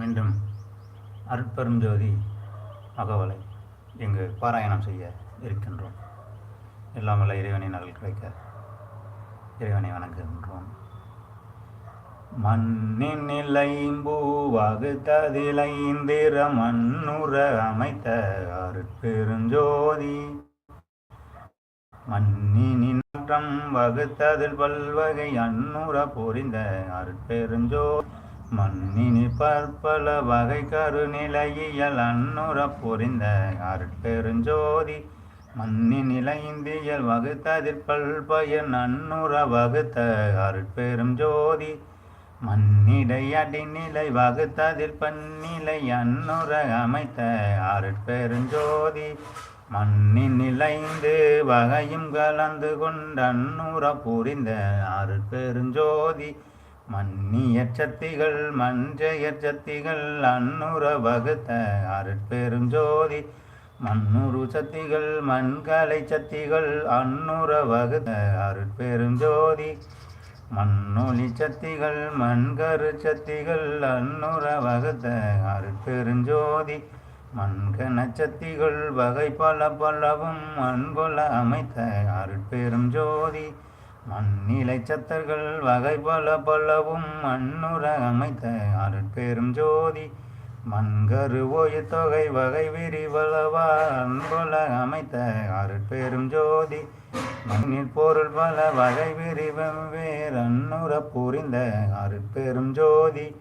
மீண்டும் அருட்பெருஞ்சோதி அகவலை இங்கு பாராயணம் செய்ய இருக்கின்றோம். எல்லாம் வல்ல இறைவனின் அருள் கிடைக்க இறைவனை வணங்குகின்றோம். மண்ணின் நிலைம்பூவாகு ததிலைந்திர மண்ணுற அமைத்த அருட்பெருஞ்சோதி மண்ணினின் மாற்றம் வகுத்ததில் பல்வகை அன்னுற பொறிந்த அருட்பெருஞ்சோதி மண்ணினி பற்பல வகை கருநிலையியல் அன்னுற புரிந்த அருட்பெருஞ்சோதி. மண்ணின் நிலைந்தியல் வகுத்ததில் பல்பயன் அன்னுற வகுத்த அருட்பெரும் ஜோதி மண்ணிடை அடிநிலை வகுத்ததில் பன்னிலை அன்னுற அமைத்த அருட்பெருஞ்சோதி. மண்ணின் நிலைந்து வகையும் கலந்து கொண்ட அன்னுற புரிந்த அருட்பெருஞ்சோதி. மன்னியற் சத்திகள் மஞ்சைய சத்திகள் அன்னுற வகுத்த அருட்பெருஞ்சோதி மன்னுரு சத்திகள் மண்கலை சத்திகள் அன்னுற வகுத்த அருட்பெருஞ்சோதி மண்ணொலி சத்திகள் மண்கரு சத்திகள் அன்னுற வகுத்த அருட்பெருஞ்சோதி மண்கன சத்திகள் வகை பல பலவும் மண்கொல அமைத்த அருட்பெரும் ஜோதி. மண்ணிலை சத்தர்கள் வகை பல பலவும் மண்ணுற அமைத்த அருட்பெரும் ஜோதி. மண்கரு ஓய தொகை வகை விரிவளவா அன்புல அமைத்த அருட்பெரும் ஜோதி. மண்ணில் பொருள் பல வகை விரிவேர் அன்னுற புரிந்த அருட்பெரும் ஜோதி.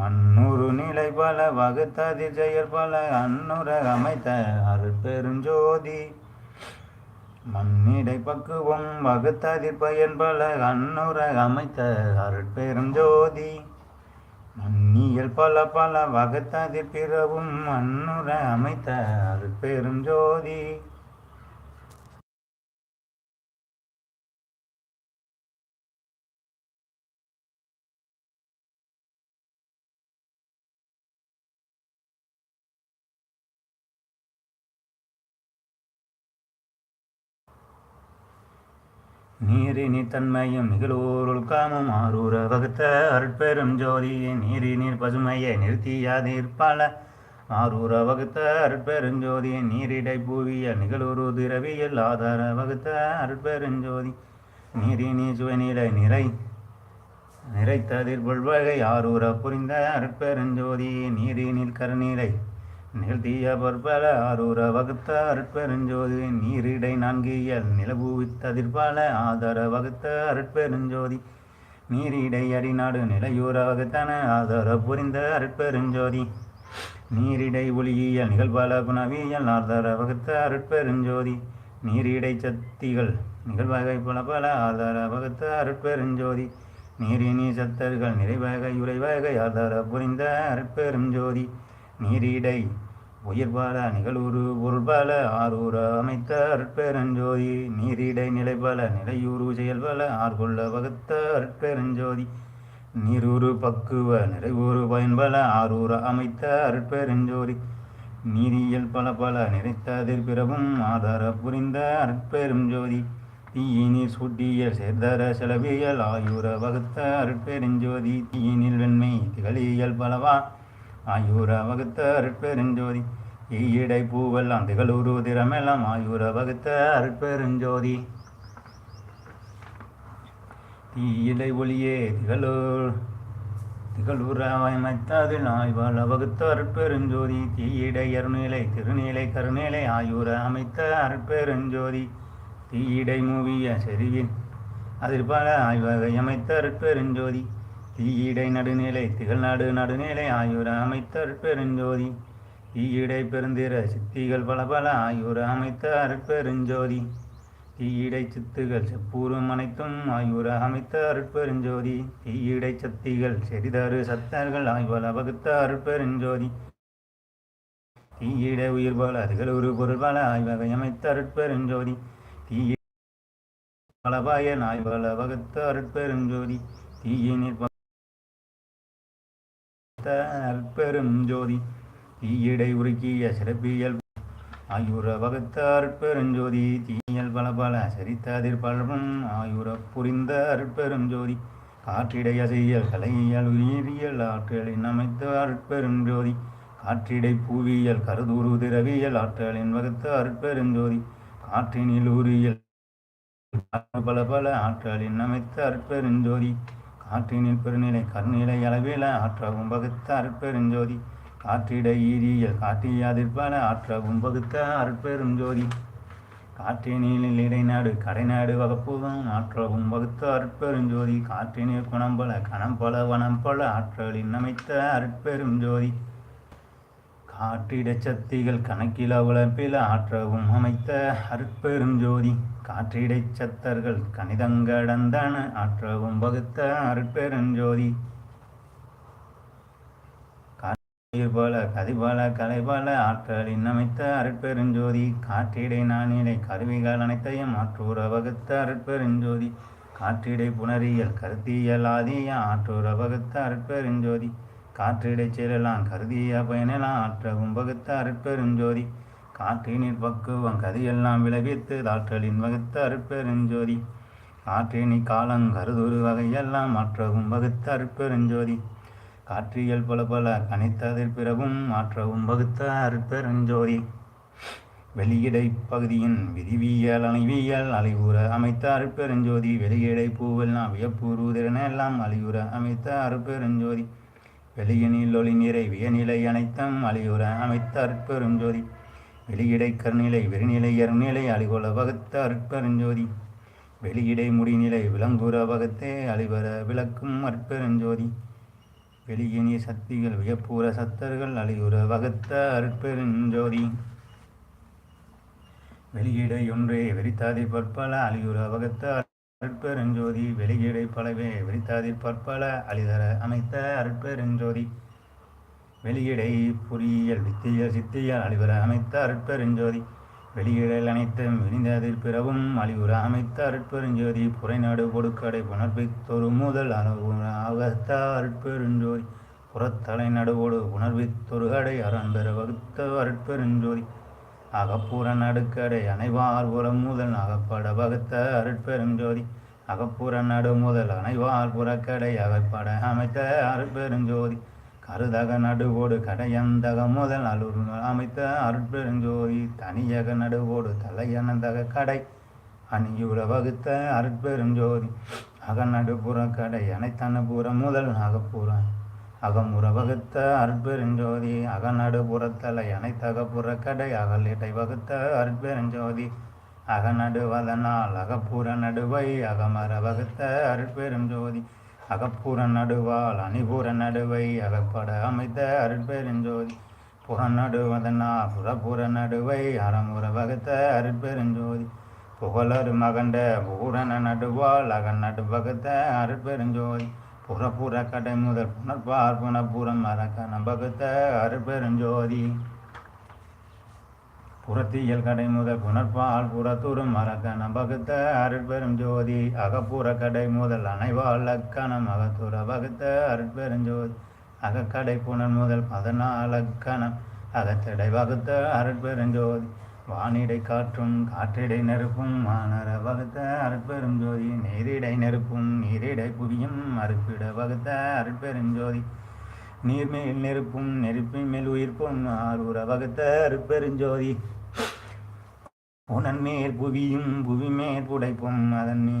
மண்ணுறு நிலை பல வகுத்ததில் செயல் பல அன்னுற அமைத்த அருட்பெருஞ்சோதி மண்ணிடை பக்குவம் வகுத்ததில் பயன்பல பல அமைத்த அமைத்த அருட்பெருஞ்சோதி மன்னியல் பல பல வகுத்ததில் பிறவும் அன்னுற அமைத்த அருட்பெருஞ்சோதி நீரினி தன்மையும் நிகழூருள் காமம் ஆரூர வகுத்த அருட்பெரும் ஜோதியே நீரி நீர் பசுமையை நிறுத்தியாதிருப்பால ஆரூர வகுத்த அருட்பெருஞ்சோதியை நீரிடை பூவிய நிகழூரு திரவியல் ஆதார வகுத்த அருட்பெருஞ்சோதி நீரி நீ சுவநிலை நிறை நிறைத்ததிர் பொல்வகை ஆரூர புரிந்த அருட்பெருஞ்சோதி நீரி நீர் கருநீரை நிகழ்த்திய பற்பல ஆரூர வகுத்த அருட்பெருஞ்சோதி நீரிடை நான்கியல் நிலபூவித்ததிர்பால ஆதார வகுத்த அருட்பெருஞ்சோதி நீரிடை அடிநாடு நிலையூர வகுத்தன ஆதார புரிந்த அருட்பெருஞ்சோதி நீரிடை ஒளியியல் நிகழ்பால குணவியல் ஆதார வகுத்த அருட்பெருஞ்சோதி நீரிடை சக்திகள் நிகழ்வகை பல பல ஆதார வகுத்த அருட்பெருஞ்சோதி நீரினி சத்தர்கள் நிறைவகை உரைவகை ஆதார புரிந்த அருட்பெருஞ்சோதி நீரிடை உயிர்பால நிகழூரு பொருள்பால ஆரூர அமைத்த அற்பெருஞ்சோதி நீரிடை நிலைபல நிலையூரு செயல்பல ஆர்கொள்ள வகுத்த அற்பெருஞ்சோதி நீரூரு பக்குவ நிறைவூறு பயன்பல ஆரூர அமைத்த அற்பெருஞ்சோதி நீரியல் பல பல நிறைத்ததிர் பிறவும் ஆதார புரிந்த அற்பெரும் ஜோதி தீயினில் சூட்டியல் சேர்தர செலவியல் ஆயுர வகுத்த அற்பெருஞ்சோதி தீயினில் வெண்மை திகழியல் பலவா ஆயூர வகுத்த அருட்பெருஞ்சோதி. ஈயடை பூவெல்லாம் திகழூரு திறமெல்லாம் ஆயூர வகுத்த அருட்பெருஞ்சோதி. தீயிடை ஒளியே திகழூர் திகழூராய்மைத்ததில் ஆய்வால் வகுத்த அருட்பெருஞ்சோதி. தீயிடை அருநிலை திருநிலை கருநிலை ஆயூர அமைத்த அருட்பெருஞ்சோதி. தீயிடை மூவிய செறிவின் அதிர்பால ஆய்வகை அமைத்த அருட்பெருஞ்சோதி. தீயிடை நடுநிலை திகழ்நாடு நடுநிலை ஆயுர அமைத்த அருட்பெருஞ்சோதி தீயிடை பெருந்திர சித்திகள் பல பல ஆயுர அமைத்த பெருஞ்சோதி. தீயிடை சித்துகள் செப்பூரும் அனைத்தும் ஆயுர அமைத்த அருட்பெருஞ்சோதி தீயிடை சத்திகள் செறிதரு சத்தர்கள் ஆய்வல வகுத்த அருட்பெருஞ்சோதி தீயிட உயிர் போல அதுகள் ஒரு பொருள் பல ஆய்வகை அமைத்த அருட்பெருஞ்சோதி தீயிட பலபாயன் ஆய்வல வகுத்த அருட்பெருஞ்சோதி தீயினில் அற்பெரும் ஜோதி தீயிடை உருக்கிய சிறப்பியல். ஆயுர வகுத்த அற்பெருஞ்சோதி தீயல் பல பல சரித்ததிர் பலரும் ஆயுர புரிந்த அற்பெரும் ஜோதி காற்றிடை அசையல் கலையியல் உயிரியல் ஆற்றலின் அமைத்த அருட்பெருஞ்சோதி காற்றிடை பூவியல் கருதூரு திரவியல் ஆற்றலின் வகுத்த அருட்பெருஞ்சோதி காற்றினில் உரியல் பல பல ஆற்றலின் அமைத்த அருட்பெருஞ்சோதி ஆற்றினில் பெருநிலை கருநிலை அளவில ஆற்றவும் வகுத்த அருட்பெருஞ்சோதி காற்றிட ஈரியல் காட்டிய அதிர்பல ஆற்றவும் அருட்பெரும் அருட்பெருஞ்சோதி காற்றினில் இடைநாடு கடைநாடு வகப்புவம் ஆற்றவும் வகுத்த அருட்பெருஞ்சோதி காற்றினில் குணம்பல கணம்பல வனம்பல ஆற்றலின் அமைத்த அருட்பெருஞ்சோதி காற்றிடச் சக்திகள் கணக்கில உழப்பில் ஆற்றவும் அமைத்த அருட்பெரும் ஜோதி. காற்றிடைச் சத்தர்கள் கணிதங்கடந்தன ஆற்றவும் வகுத்த அருட்பெருஞ்சோதி போல கதிபல கலைபல ஆற்றலின் அமைத்த அருட்பெருஞ்சோதி காற்றிடை நானிலை கருவிகள் அனைத்தையும் ஆற்றூர வகுத்த அருட்பெருஞ்சோதி காற்றிடை புணரியல் கருத்தியல் ஆதிய ஆற்றூர வகுத்த அருட்பெருஞ்சோதி காற்றிடை செல்லலாம் கருதிய பயனெல்லாம் ஆற்றவும் கும்பகுத்த அருட்பெருஞ்சோதி. காற்றினில் பக்குவம் கதியெல்லாம் விளைவித்து தாற்றலின் வகுத்த அருட்பெருஞ்சோதி. காற்றினி காலங் கருதுரு வகையெல்லாம் மாற்றவும் கும்பகுத்த அருட்பெருஞ்சோதி. காற்றியல் பல பல கணித்ததில் பிறவும் மாற்றவும் வகுத்த அருட்பெருஞ்சோதி. வெளியிடை பகுதியின் விதிவியல் அணைவியல் அலைவுற அமைத்த அருட்பெருஞ்சோதி. வெளியிடை பூவெல்லாம் வியப்பூர்வதிறன எல்லாம் அழிவுற அமைத்த அருட்பெருஞ்சோதி. வெளியினில் ஒளி நிறை வியநிலை அனைத்தும் அழியுற அமைத்த அருட்பெருஞ்சோதி. வெளியிடை கருநிலை வெறிநிலை அருநிலை அழிகொள வகுத்த அற்பெருஞ்சோதி வெளியிடை முடிநிலை விலங்குற வகத்தே அழிவர விளக்கும் அருட்பெருஞ்சோதி. வெளியினி சக்திகள் வியப்பூர சத்தர்கள் அழியுற வகுத்த அற்பெருஞ்சோதி வெளியிடை ஒன்றே வெறித்தாதி பற்பல அழியுற வகுத்த அருட்பெருஞ்சோதி வெளியிடை பலவே வெறித்தாதி பற்பல அழிதர அமைத்த அருட்பெருஞ்சோதி. வெளியீடை பொறியியல் வித்திய சித்தியல் அழிவர அமைத்த அருட்பெருஞ்சோதி. வெளியிடல் அனைத்தும் விரிந்ததில் பிறவும் அழிவுற அமைத்த அருட்பெருஞ்சோதி. புறைநாடு கொடுக்கடை புணர்வித்தொரு முதல் அகத்த அருட்பெருஞ்சோதி. புறத்தலை நடுவோடு உணர்வித்தொரு கடை அரண்பெற வகுத்த அருட்பெருஞ்சோதி. அகப்புற நடுக்கடை அனைவார் புறம் முதல் அகப்பட அருட்பேரும் ஜோதி. அகப்புற நடு முதல் அனைவார் புறக்கடை அகப்பட அமைத்த அருட்பெருஞ்சோதி கருதக நடுவோடு கடையந்தக முதல் அலுர் அமைத்த அருட்பெருஞ்சோதி தனியக நடுவோடு தலையனந்தக கடை அணியுற வகுத்த அருட்பெருஞ்சோதி அகநடுப்புற கடை அனைத்தனபுற முதல் அகப்புற அகமுற அற்பெருஞ்சோதி அருட்பெருஞ்சோதி அகநடுபுறத்தலை அனைத்தகப்புற கடை அகலிட்டை வகுத்த அற்பெருஞ்சோதி அகநடுவதனால் அகப்புற நடுவை அகமர வகுத்த அருட்பெருஞ்சோதி அகப்புற நடுவால் அணிபுற நடுவை அகப்பட அமைத்த அருட்பெருஞ்சோதி புறநடுவதனா புறப்புற நடுவை அறமுற வகுத்த அருட்பெருஞ்சோதி புகழரு மகண்ட பூரண நடுவால் அகநடு வகுத்த வகுத்த அருட்பெருஞ்சோதி புறப்புற கடை முதல் புனர்பார் புனப்புறம் மறக்க வகுத்த அருட்பெருஞ்சோதி புறத்தியல் கடை முதல் புனர்பால் புறத்துறும் மறக்க நம்பகுத்த அருட்பெரும் ஜோதி அகப்புற கடை முதல் அனைவால் அக்கணம் அகத்துற பகுத்த அருட்பெருஞ்சோதி. அகக்கடை புனல் முதல் பதினாலக்கணம் அகத்தடை வகுத்த அருட்பெருஞ்சோதி. வானிடை காற்றும் காற்றிடை நெருப்பும் மானர வகுத்த அருட்பெரும் ஜோதி நீரிடை நெருப்பும் நீரிடை புரியும் அறுப்பிட வகுத்த அருட்பெருஞ்சோதி நீர்மேல் நெருப்பும் நெருப்பின் மேல் உயிர்ப்பும் ஆரூர வகுத்த அருட்பெருஞ்சோதி உனன் புவியும் புவிமேல் புடைப்பும் அதன்மே.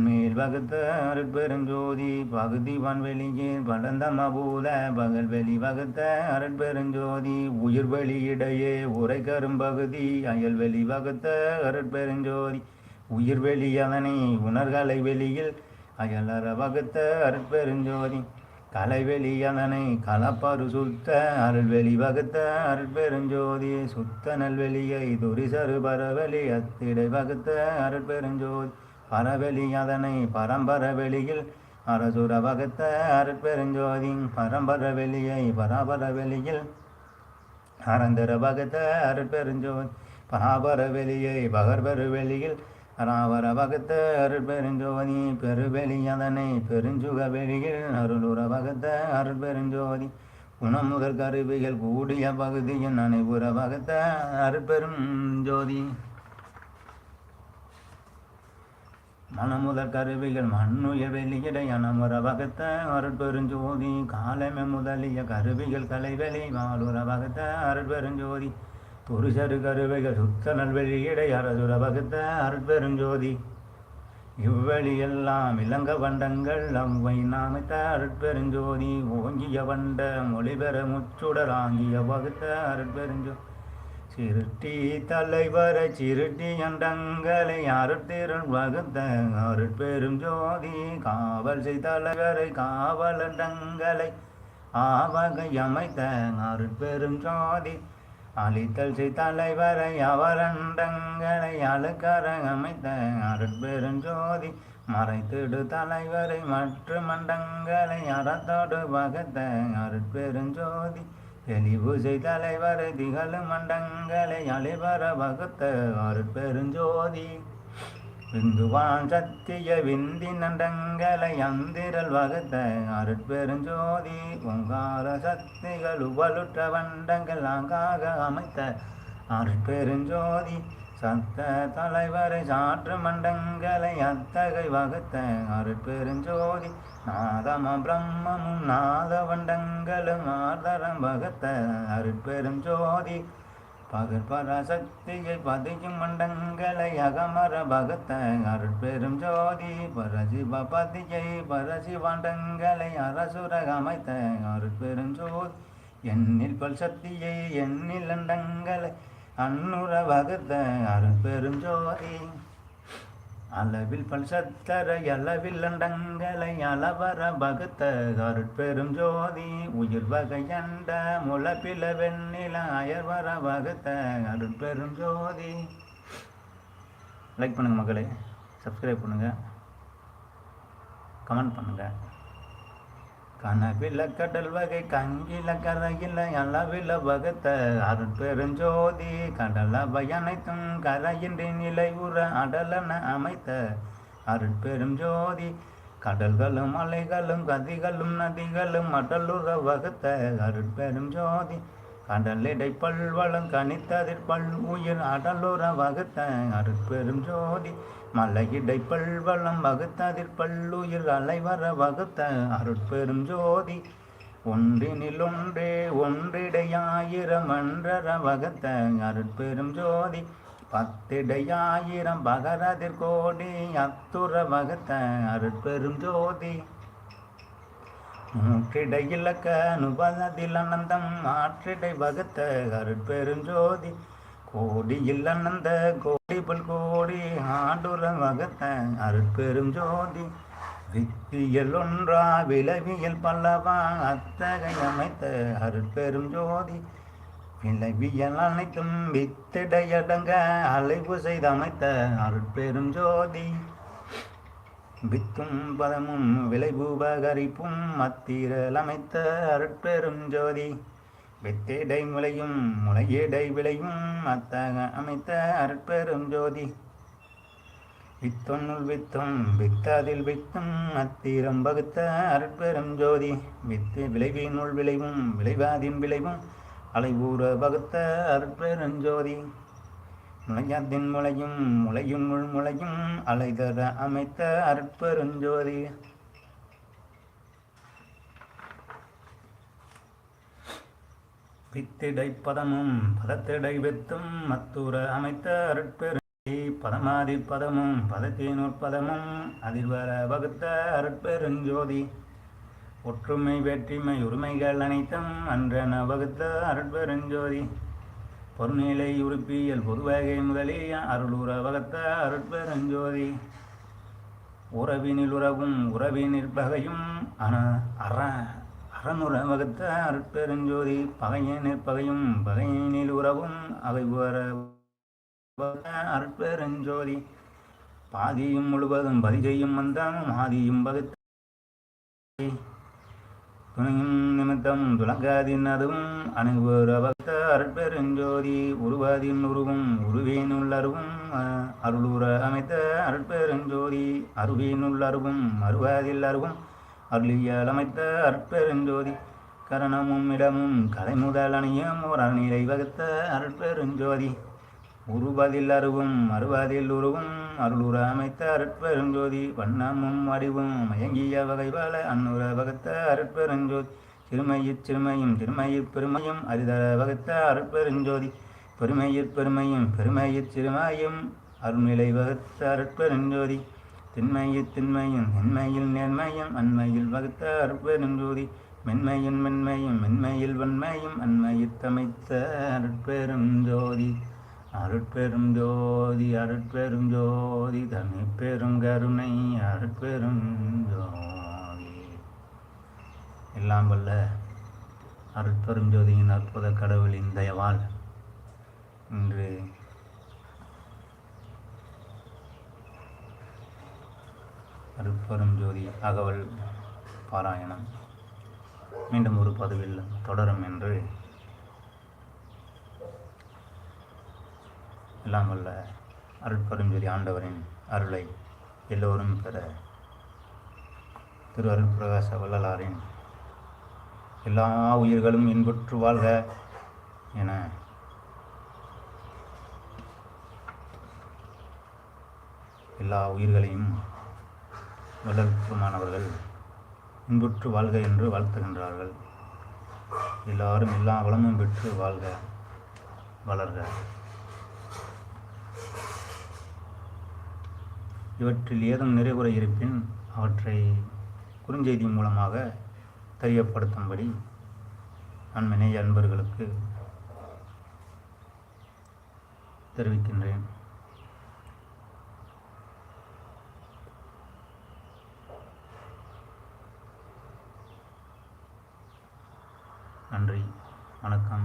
மே பகுத்த அருட்பெருஞ்சோதி பகுதி வான்வெளியே படந்த மபூத பகல் வெளி வகுத்த அருட்பெருஞ்சோதி உயிர் வெளி இடையே உரை கரும்பகுதி அயல் வெளி வகுத்த அருட்பெருஞ்சோதி உயிர் வெளி அதனை உணர்கலை வெளியில் அயலற வகுத்த அருட்பெருஞ்சோதி. கலைவெளி அதனை கலப்பரு சுத்த அருள்வெளி வகுத்த அருட்பெருஞ்சோதி சுத்த நல்வெளியை துரிசரு பரவெளி அத்திடை வகுத்த அருட்பெருஞ்சோதி. பரவெளி அதனை பரம்பர வெளியில் அரசுர வகுத்த அருட்பெருஞ்சோதி பரம்பர வெளியை பராபர வெளியில் அறந்தர வகுத்த அருட்பெருஞ்சோதி. பராபர வெளியை பகர்பெரு வெளியில் ராவர வகுத்த அருட்பெருஞ்சோதி பெருவெளி அதனை பெருஞ்சுக வெளியில் அருளுற வகுத்த அருட்பெருஞ்சோதி குணமுகர் கருவிகள் கூடிய பகுதியின் அனைவுற வகுத்த அருட்பெரும் ஜோதி மனமுதல் கருவிகள் மண்ணுயர் வெளியிடை அனமுற வகுத்த அருட்பெருஞ்சோதி காலமே முதலிய கருவிகள் கலைவெளி வாழுற வகுத்த அருட்பெருஞ்சோதி புருஷரு கருவிகள் சுத்த நல்வெளியிடை அரசுர பகுத்த அருட்பெருஞ்சோதி இவ்வழியெல்லாம் இளங்க வண்டங்கள் அவ்வை நாமித்த அருட்பெருஞ்சோதி ஓங்கிய வண்ட மொழிபெற முச்சுடராங்கிய வகுத்த அருட்பெருஞ்சோதி சிருட்டி தலைவர சிருட்டி அண்டங்களை அருட்திருள் வகுத்த அருட்பெருஞ்சோதி காவல் செய்தலைவரை காவல் அண்டங்களை ஆவகை அமைத்த அருட்பெருஞ்சோதி அழித்தல் தலைவரை அவரண்டங்களை அழுக்கர அமைத்த அருட்பெரும் ஜோதி மறைத்திடு தலைவரை மற்ற மண்டங்களை அறத்தோடு பகத்த அருட்பெருஞ்சோதி தெளிவுசை தலைவரை திகழும் மண்டங்களை அழிவர வகுத்த அருட்பெருஞ்சோதி விந்துவான் சத்திய விந்தி நண்டங்களை அந்திரல் வகுத்த அருட்பெருஞ்சோதி ஓங்கார சக்திகள் உவலுற்ற வண்டங்கள் ஆங்காக அமைத்த அருட்பெருஞ்சோதி சத்த தலைவரை சாற்று மண்டங்களை அத்தகை வகுத்த அருட்பெருஞ்சோதி நாதம பிரம்மமும் நாத வண்டங்களும் ஆதரம் வகுத்த அருட்பெருஞ்சோதி. பகற்பராசக்தியை பதியும் மண்டங்களை அகமர பகத்த அருட்பெரும் ஜோதி பரசிவ பதியை பரசிவாண்டங்களை அரசுர அமைத்த அருட்பெரும் ஜோதி. எண்ணில் பல் சக்தியை எண்ணில் அண்டங்களை அன்னுர பகத்த அருட்பெரும் ஜோதி. அளவில் பல் சத்தர அளவில் அண்டங்களை அளவர பகுத்த கருட்பெரும் ஜோதி. உயிர் வகையண்ட முளப்பில வெண்ணில அயர்வர பகுத்த கருட்பெரும் ஜோதி. லைக் பண்ணுங்கள் மக்களே. சப்ஸ்கிரைப் பண்ணுங்க. கமெண்ட் பண்ணுங்கள் கனவில கடல் வகை கங்கில கரையில அளவில வகுத்த அருட்பெருஞ்சோதி கடல் அவை அனைத்தும் கரையின்றி நிலை உற அடலன அமைத்த அருட்பெரும் ஜோதி கடல்களும் அலைகளும் கதிகளும் நதிகளும் அடலுற வகுத்த அருட்பெரும் ஜோதி கடலிடை பல்வளம் கனித்ததிர் பல் உயிர் அடலுற வகுத்த அருட்பெரும் ஜோதி மலையிடை பல்வளம் வகுத்ததிர் பல்லுயிர் அலைவர வகுத்த அருட்பெரும் ஜோதி. ஒன்றினில் ஒன்றே ஒன்றிடையாயிரம் அன்றர வகுத்த அருட்பெரும் ஜோதி. பத்திடையாயிரம் பகரதிர் கோடி அத்துற வகுத்த அருட்பெரும் ஜோதி. நூற்றிடை இலக்க நுபதில் அனந்தம் ஆற்றிடை வகுத்த அருட்பெரும் ஜோதி. கோடியில் அண்ணந்த கோடி பல் கோடி ஆண்டுர வகத்த அருட்பெரும் ஜோதி. வித்தியல் ஒன்றா விளவியல் பல்லவா அத்தகை அமைத்த அருட்பெரும் ஜோதி. விளவியல் அனைத்தும் வித்திடையடங்க அலைவு செய்து அமைத்த அருட்பெரும் ஜோதி. வித்தும் பதமும் விளைபூபகரிப்பும் மத்திரல் அமைத்த அருட்பெரும் ஜோதி. வித்திடை முளையும் முளையேடை விளையும் அத்தக அமைத்த அற்பெரும் ஜோதி. வித்தொன்னுள் வித்தும் வித்தாதில் வித்தும் அத்திரம் பகுத்த அற்பெரும் ஜோதி. வித்து விளைவினுள் விளைவும் விளைவாதின் விளைவும் அலைவூர வகுத்த அருட்பெருஞ்சோதி முளையாத்தின் முளையும் முளையும் முள் முளையும் அலைதர அமைத்த அருட்பெருஞ்சோதி வித்திடை பதமும் பதத்திடை வித்தும் மத்துர அமைத்த அருட்பெருங்கி பதமாதி பதமும் பதத்தினூர் பதமும் அதிர்வர வகுத்த அருட்பெருஞ்சோதி. ஒற்றுமை வேற்றுமை உரிமைகள் அனைத்தும் அன்றென வகுத்த அருட்பெருஞ்சோதி. பொருநிலை உறுப்பியல் பொதுவகை முதலே அருளுற வகுத்த அருட்பெருஞ்சோதி. உறவினில் உறவும் உறவினில் பகையும் அன அற அறனுற வகுத்த அருட்பெருஞ்சோதி பகையினில் பகையும் பகையினில் உறவும் அவை உற அருட்பெருஞ்சோதி. பாதியும் முழுவதும் பதி செய்யும் மந்தமும் ஆதியும் பகுத்த துணையும் நிமித்தம் துலங்காதின் அதுவும் அணுகுவர் அவத்த அருட்பெருஞ்சோதி. உருவாதின் உருவும் உருவேன் உள்ளருவும் அருளுற அமைத்த அருட்பெருஞ்சோதி. அருவின் உள்ளருவும் அருவாதில் அருவும் அருளியலமைத்த அமைத்த கரணமும் இடமும் கலை முதலணியும் ஒரு அணிலை வகுத்த அருட்பெருஞ்சோதி. உருவதில் அருவும் அருவதில் உருவும் அருளுற அமைத்த அருட்பெருஞ்சோதி. வண்ணமும் வடிவும் மயங்கிய வகை பல அன்னுர வகுத்த அருட்பெருஞ்சோதி. சிறுமையிற் சிறுமையும் திருமையிற் பெருமையும் அரிதர வகுத்த அருட்பெருஞ்சோதி. பெருமையிற் பெருமையும் பெருமையிற் சிறுமையும் அருள்நிலை வகுத்த அருட்பெருஞ்சோதி. திண்மையிற் திண்மையும் மென்மையில் நேர்மையும் அண்மையில் வகுத்த அருட்பெருஞ்சோதி மென்மையின் மென்மையும் மென்மையில் வன்மையும் அண்மையில் தமைத்த அருட்பெரும் ஜோதி. அருட்பெரும் ஜோதி அருட்பெரும் ஜோதி தனி பெரும் கருணை அருட்பெரும் ஜோதி. எல்லாம் வல்ல அருட்பெரும் ஜோதியின் அற்புத கடவுளின் தயவால் இன்று அருட்பெரும் ஜோதி அகவல் பாராயணம். மீண்டும் ஒரு பதிவில் தொடரும் என்று எல்லாம் வல்ல அருட்பெருஞ்சொலி ஆண்டவரின் அருளை எல்லோரும் பெற. திரு அருள் பிரகாச வள்ளலாரின் எல்லா உயிர்களும் இன்புற்று வாழ்க என. எல்லா உயிர்களையும் வள்ளல் இன்புற்று வாழ்க என்று வாழ்த்துகின்றார்கள். எல்லாரும் எல்லா வளமும் பெற்று வாழ்க வளர்க. இவற்றில் ஏதும் நிறைவுரை இருப்பின் அவற்றை குறுஞ்செய்தி மூலமாக தெரியப்படுத்தும்படி அன்பினை அன்பர்களுக்கு தெரிவிக்கின்றேன் நன்றி வணக்கம்